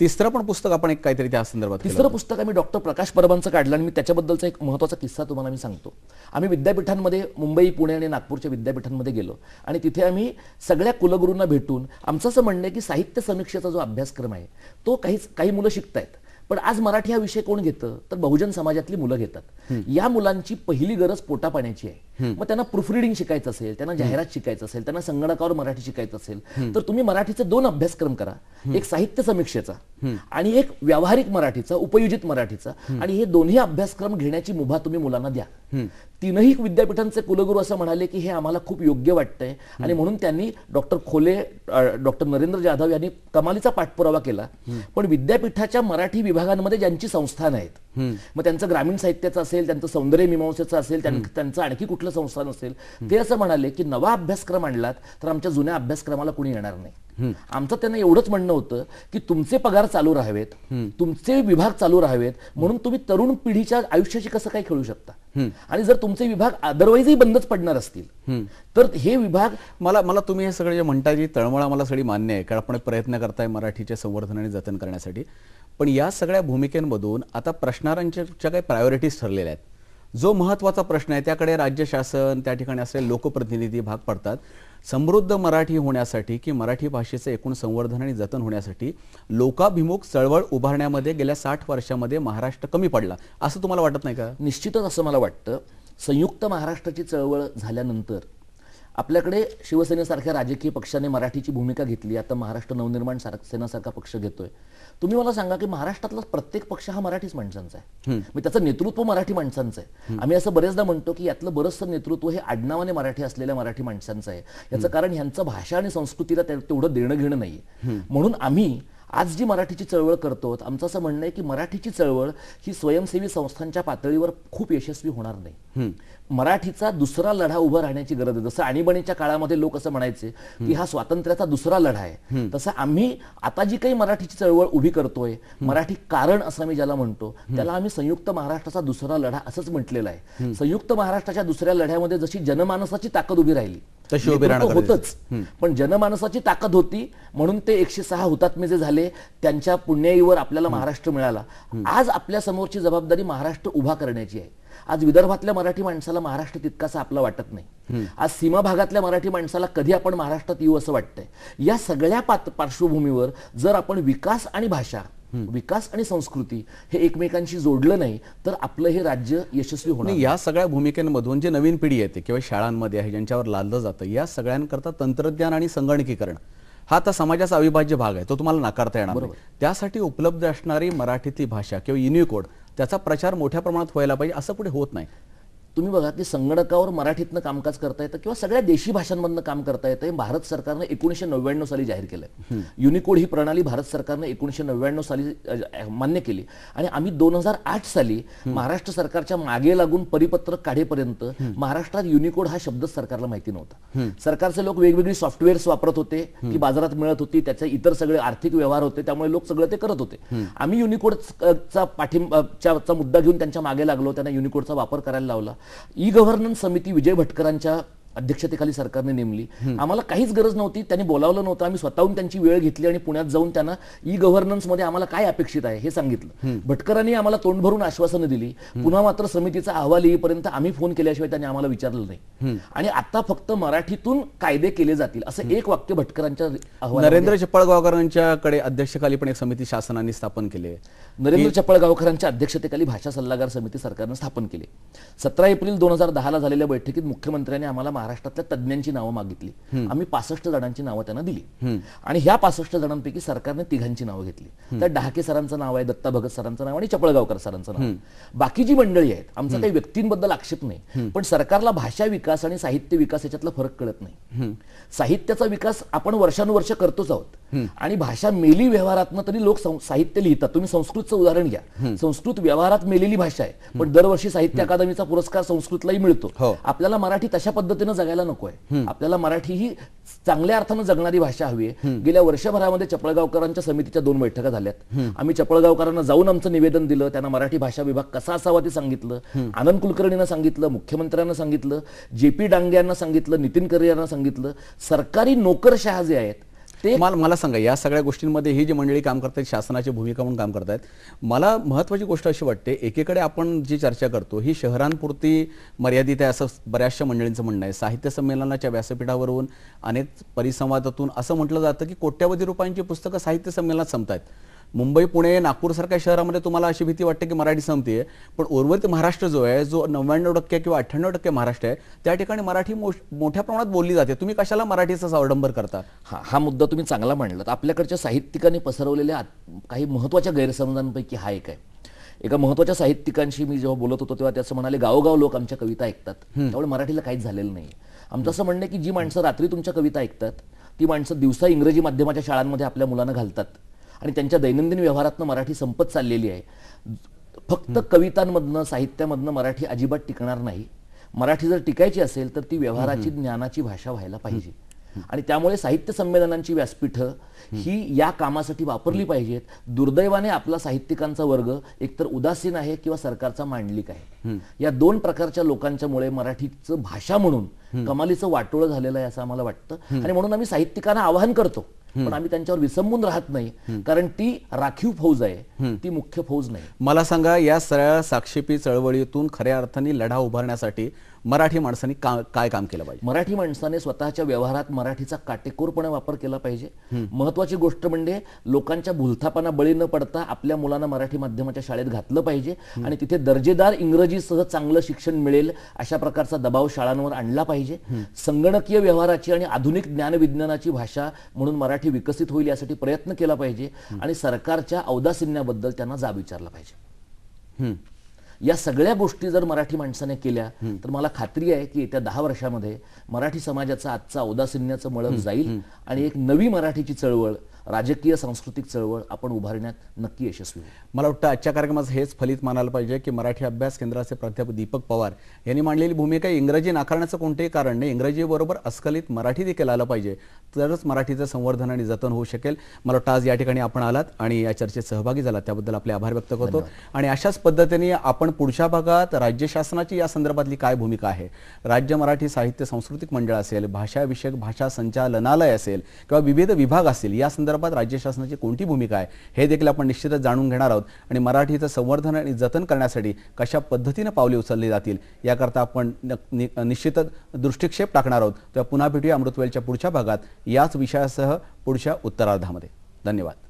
तिसरं पण पुस्तक आपण एक काहीतरी त्या संदर्भात तिसरं पुस्तक आम्ही डॉक्टर प्रकाश परबांचं काढलं आणि मी त्याच्याबद्दलचा एक महत्त्वाचा किस्सा तुम्हाला मी सांगतो. आम्ही विद्यापीठांमध्ये मुंबई पुणे आणि नागपूरच्या विद्यापीठांमध्ये गेलो आणि तिथे आम्ही सगळ्या कुलगुरूंना भेटून आमचं असं म्हणणं आहे की साहित्य समीक्षेचा जो अभ्यासक्रम आहे तो काही काही मुलं शिकतायत. पण आज मराठी हा विषय कोण घेतं? तर बहुजन समाजातली मुलं घेतात. या मुलांची पहिली गरज पोटा पाण्याची आहे मग त्यांना प्रूफ रिडिंग शिकायचं असेल त्यांना जाहिरात शिकायचं असेल त्यांना संगणकावर मराठी शिकायचं असेल तर तुम्ही मराठीचे दोन अभ्यासक्रम करा. एक साहित्य समीक्षेचा आणि एक व्यावहारिक मराठीचा उपयोजित मराठीचा आणि हे दोन्ही अभ्यासक्रम घेण्याची मुभा तुम्ही मुलांना द्या. तीनही विद्यापीठांचे कुलगुरू असं म्हणाले की हे आम्हाला खूप योग्य वाटतंय. आणि म्हणून त्यांनी डॉक्टर खोले डॉक्टर नरेंद्र जाधव यांनी कमालीचा पाठपुरावा केला. पण विद्यापीठाच्या मराठी विभागांमध्ये ज्यांची संस्थान आहेत मग त्यांचं ग्रामीण साहित्याचं असेल त्यांचं सौंदर्य मीमांसेचं असेल त्यां- त्यांचं आणखी कुठलं संस्थान असेल ते असं म्हणाले की नवा अभ्यासक्रम आणलात तर आमच्या जुन्या अभ्यासक्रमाला कोणी येणार नाही. आमचं त्यांना एवढंच म्हणणं होतं की तुमचे पगार चालू राहावेत तुमचे विभाग चालू राहावेत म्हणून तुम्ही तरुण पिढीच्या आयुष्याशी कसं काय खेळू शकता? आणि जर तुमचे विभाग अदरवाईजही बंदच पडणार असतील तर हे विभाग मला मला तुम्ही हे सगळे जे म्हणताय जी तळमळा मला सगळी मान्य आहे कारण आपण प्रयत्न करताय मराठीचे संवर्धन आणि जतन करण्यासाठी. पण या सगळ्या भूमिकेमधून आता प्रश्नांच्या ज्या काही प्रायोरिटीज ठरलेल्या आहेत. जो महत्त्वाचा प्रश्न आहे त्याकडे राज्य शासन त्या ठिकाणी असलेले लोकप्रतिनिधी भाग पडतात. समृद्ध मराठी होण्यासाठी की मराठी भाषेचं एकूण संवर्धन आणि जतन होण्यासाठी लोकाभिमुख चळवळ उभारण्यामध्ये गेल्या साठ वर्षामध्ये महाराष्ट्र कमी पडला. असं तुम्हाला वाटत नाही का? निश्चितच असं मला वाटतं. संयुक्त महाराष्ट्राची चळवळ झाल्यानंतर आपल्याकडे शिवसेनेसारख्या राजकीय पक्षाने मराठीची भूमिका घेतली आता महाराष्ट्र नवनिर्माण सार- सेनासारखा पक्ष घेतोय. तुम्ही मला सांगा की महाराष्ट्रातला प्रत्येक पक्ष हा मराठीच माणसांचा आहे. मी त्याचं नेतृत्व मराठी माणसांचं आहे. आम्ही असं बरेचदा म्हणतो की यातलं बरंचसं नेतृत्व हे आडनावाने मराठी असलेल्या मराठी माणसांचं आहे. याचं कारण ह्यांचं भाषा आणि संस्कृतीला तेवढं देणं घेणं नाहीये म्हणून आम्ही आज जी मराठीची चळवळ करतो आमचं असं म्हणणं आहे की मराठीची चळवळ ही स्वयंसेवी संस्थांच्या पातळीवर खूप यशस्वी होणार नाही. मराठीचा दुसरा लढा उभा राहण्याची गरज आहे. जसं आणीबाणीच्या काळामध्ये लोक असं म्हणायचे की हा स्वातंत्र्याचा दुसरा लढा आहे. तसं आम्ही आता जी काही मराठीची चळवळ उभी करतोय मराठी कारण असं आम्ही ज्याला म्हणतो त्याला आम्ही संयुक्त महाराष्ट्राचा दुसरा लढा असंच म्हटलेलं आहे. संयुक्त महाराष्ट्राच्या दुसऱ्या लढ्यामध्ये जशी जनमानसाची ताकद उभी राहिली तशी उभी होतच. पण जनमानसाची ताकद होती म्हणून ते एकशे सहा हुतात्मे जे झाले त्यांच्या पुण्याईवर आपल्याला महाराष्ट्र मिळाला. आज आपल्या समोरची जबाबदारी महाराष्ट्र उभा करण्याची आहे. आज विदर्भातल्या मराठी माणसाला महाराष्ट्र तितकासा आपला वाटत नाही. आज सीमा भागातल्या मराठी माणसाला कधी आपण महाराष्ट्रात येऊ असं वाटतंय? या सगळ्या पार्श्वभूमीवर जर आपण विकास आणि भाषा विकास आणि संस्कृती हे एकमेकांशी जोडलं नाही तर आपलं हे राज्य यशस्वी होणार या सगळ्या भूमिकेमधून जे नवीन पिढी येते किंवा शाळांमध्ये आहे ज्यांच्यावर लादलं जातं या सगळ्यांकरता तंत्रज्ञान आणि संगणकीकरण हा आता समाजाचा अविभाज्य भाग आहे तो तुम्हाला नाकारता येणार नाही. त्यासाठी उपलब्ध असणारी मराठीतली भाषा किंवा युनिकोड त्याचा प्रचार मोठ्या प्रमाणात व्हायला पाहिजे असं पुढे होत नाही. तुम्ही बघा की संगणकावर मराठीतनं कामकाज करता येतं किंवा सगळ्या देशी भाषांमधनं काम करता येतं. हे भारत सरकारनं एकोणीशे नव्याण्णव साली जाहीर केलंय. युनिकोड ही प्रणाली भारत सरकारनं एकोणीशे नव्याण्णव साली मान्य केली. आणि आम्ही दोन हजार आठ साली महाराष्ट्र सरकारच्या मागे लागून परिपत्रक काढेपर्यंत महाराष्ट्रात युनिकोड हा शब्दच सरकारला माहिती नव्हता. सरकारचे लोक वेगवेगळी सॉफ्टवेअर्स वापरत होते की बाजारात मिळत होती त्याचे इतर सगळे आर्थिक व्यवहार होते त्यामुळे लोक सगळं ते करत होते. आम्ही युनिकोडचा पाठिंबाचा मुद्दा घेऊन त्यांच्या मागे लागलो त्यांना युनिकोडचा वापर करायला लावला. ई गव्हर्नन्स समिती विजय भटकरांच्या अध्यक्षतेखाली सरकारने नेमली. आम्हाला काहीच गरज नव्हती. त्यांनी बोलावलं नव्हतं. आम्ही स्वतःहून त्यांची वेळ घेतली आणि पुण्यात जाऊन त्यांना ई गव्हर्नन्समध्ये आम्हाला काय अपेक्षित आहे हे सांगितलं. भटकरांनी आम्हाला तोंड भरून आश्वासनं दिली. पुन्हा मात्र समितीचा अहवाल येईपर्यंत आम्ही फोन केल्याशिवाय त्यांनी आम्हाला विचारलं नाही. आणि आता फक्त मराठीतून कायदे केले जातील असं एक वाक्य भटकरांच्या अहवाल नरेंद्र चिपळगावकरांच्याकडे अध्यक्षखाली पण एक समिती शासनाने स्थापन केली. नरेंद्र चपळगावकरांच्या अध्यक्षतेखाली भाषा सल्लागार समिती सरकारनं स्थापन केली. सतरा एप्रिल दोन हजार दहाला झालेल्या बैठकीत मुख्यमंत्र्यांनी आम्हाला महाराष्ट्रातल्या तज्ज्ञांची नावं मागितली. आम्ही पासष्ट जणांची नावं त्यांना दिली. आणि ह्या पासष्ट जणांपैकी सरकारने तिघांची नावं घेतली. त्यात डहाके सरांचं नाव आहे दत्ता भगत सरांचं नाव आणि चपळगावकर सरांचं नाव. बाकी जी मंडळी आहेत आमचा काही व्यक्तींबद्दल आक्षेप नाही. पण सरकारला भाषा विकास आणि साहित्य विकास याच्यातला फरक कळत नाही. साहित्याचा विकास आपण वर्षानुवर्ष करतोच आहोत. आणि भाषा मेली व्यवहारातनं तरी लोक साहित्य लिहितात. तुम्ही संस्कृतचं उदाहरण घ्या. संस्कृत व्यवहारात मेलेली भाषा आहे. पण दरवर्षी साहित्य अकादमीचा पुरस्कार संस्कृतलाही मिळतो. हो. आपल्याला मराठी तशा पद्धतीनं जगायला नको आहे आपल्याला मराठी ही चांगल्या अर्थानं जगणारी भाषा हवी आहे. गेल्या वर्षभरामध्ये चपळगावकरांच्या समितीच्या दोन बैठका झाल्यात. आम्ही चपळगावकरांना जाऊन आमचं निवेदन दिलं. त्यांना मराठी भाषा विभाग कसा असावा ते सांगितलं. आनंद कुलकर्णींना सांगितलं. मुख्यमंत्र्यांना सांगितलं. जे पी डांगे यांना सांगितलं. नितीन कररे यांना सांगितलं. सरकारी नोकरशहा जे आहेत ते मला मला सांगा या सगळ्या गोष्टींमध्ये ही जी मंडळी काम करतात शासनाची भूमिका म्हणून काम करतायत मला महत्वाची गोष्ट अशी वाटते एकीकडे आपण जी चर्चा करतो ही शहरांपुरती मर्यादित आहे असं बऱ्याचशा मंडळींचं म्हणणं आहे. साहित्य संमेलनाच्या व्यासपीठावरून अनेक परिसंवादातून असं म्हटलं जातं की कोट्यावधी रुपयांची पुस्तकं साहित्य संमेलनात संपतायत. मुंबई पुणे नागपूरसारख्या शहरामध्ये तुम्हाला अशी भीती वाटते की मराठी संपते पण उर्वरित महाराष्ट्र जो आहे जो नव्याण्णव टक्के किंवा अठ्ठ्याण्णव टक्के महाराष्ट्र आहे त्या ठिकाणी मराठी मोठ्या प्रमाणात बोलली जाते. तुम्ही कशाला मराठीचा अवडंबर करता? हा हा मुद्दा तुम्ही चांगला मांडलात. आपल्याकडच्या साहित्यिकांनी पसरवलेल्या काही महत्त्वाच्या गैरसमजांपैकी हा एक आहे. एका महत्त्वाच्या साहित्यिकांशी मी जेव्हा बोलत होतो तेव्हा त्याचं म्हणाले गावोगाव लोक आमच्या कविता ऐकतात. त्यामुळे मराठीला काहीच झालेलं नाही आमचं असं म्हणणं आहे की जी माणसं रात्री तुमच्या कविता ऐकतात ती माणसं दिवसा इंग्रजी माध्यमाच्या शाळांमध्ये आपल्या मुलांना घालतात. आणि त्यांच्या दैनंदिन व्यवहारातनं मराठी संपत चाललेली आहे. फक्त कवितांमधनं साहित्यामधनं मराठी अजिबात टिकणार नाही. मराठी जर टिकायची असेल तर ती व्यवहाराची ज्ञानाची भाषा व्हायला पाहिजे. आणि त्यामुळे साहित्य संमेलनांची व्यासपीठं ही या कामासाठी वापरली पाहिजेत. दुर्दैवाने आपला साहित्यिकांचा वर्ग एकतर उदासीन आहे किंवा सरकारचा मांडलिक आहे. या दोन प्रकारच्या लोकांच्यामुळे मराठीचं भाषा म्हणून कमालीचं वाटोळं झालेलं आहे असं आम्हाला वाटतं. आणि म्हणून आम्ही साहित्यिकांना आवाहन करतो पण आम्ही त्यांच्यावर विसंबून राहत नाही. कारण ती राखीव फौज आहे. ती मुख्य फौज नाही. मला सांगा या सगळ्या साक्षेपी चळवळीतून खऱ्या अर्थाने लढा उभारण्यासाठी मराठी माणसांनी का- काय काम केलं पाहिजे? मराठी माणसाने स्वतःच्या व्यवहारात मराठीचा काटेकोरपणे वापर केला पाहिजे. महत्वाची गोष्ट म्हणजे लोकांच्या भूलथापांना बळी न पडता आपल्या मुलांना मराठी माध्यमाच्या शाळेत घातलं पाहिजे आणि तिथे दर्जेदार इंग्रजीसह चांगलं शिक्षण मिळेल अशा प्रकारचा दबाव शाळांवर आणला पाहिजे. संगणकीय व्यवहाराची आणि आधुनिक ज्ञानविज्ञानाची भाषा म्हणून मराठी विकसित होईल यासाठी प्रयत्न केला पाहिजे आणि सरकारच्या औदासिन्याबद्दल त्यांना जाब विचारला पाहिजे. हम्म. या सगळ्या गोष्टी जर मराठी माणसाने केल्या तर मला खात्री आहे की येत्या दहा वर्षामध्ये मराठी समाजाचा आजचा औदासिन्याचं मळप जाईल आणि एक नवी मराठीची चळवळ राजकीय सांस्कृतिक चळवळ आपण उभारण्यात नक्की यशस्वी मला वाटतं आजच्या कार्यक्रमाचं हेच फलित मानायला पाहिजे की मराठी अभ्यास केंद्राचे प्राध्यापक दीपक पवार यांनी मांडलेली भूमिका इंग्रजी नाकारण्याचं कोणतेही कारण नाही. इंग्रजीबरोबर अस्खलित मराठी देखील आलं पाहिजे. तरच मराठीचं संवर्धन आणि जतन होऊ शकेल. मला वाटतं आज या ठिकाणी आपण आलात आणि या चर्चेत सहभागी झालात. त्याबद्दल आपले आभार व्यक्त करतो. आणि अशाच पद्धतीने आपण पुढच्या भागात राज्य शासनाची या संदर्भातली काय भूमिका आहे? राज्य मराठी साहित्य सांस्कृतिक मंडळ असेल भाषाविषयक भाषा संचालनालय असेल किंवा विविध विभाग असतील या संदर्भात राज्य शासनाची कोणती भूमिका आहे हे देखील आपण निश्चितच जाणून घेणार आहोत. आणि मराठीचं संवर्धन आणि जतन करण्यासाठी कशा पद्धतीनं पावले उचलली जातील याकरता आपण निश्चितच दृष्टिक्षेप टाकणार आहोत. तेव्हा पुन्हा भेटूया अमृतवेलच्या पुढच्या भागात. याच विषयासह पुढच्या उत्तरार्धामध्ये. धन्यवाद.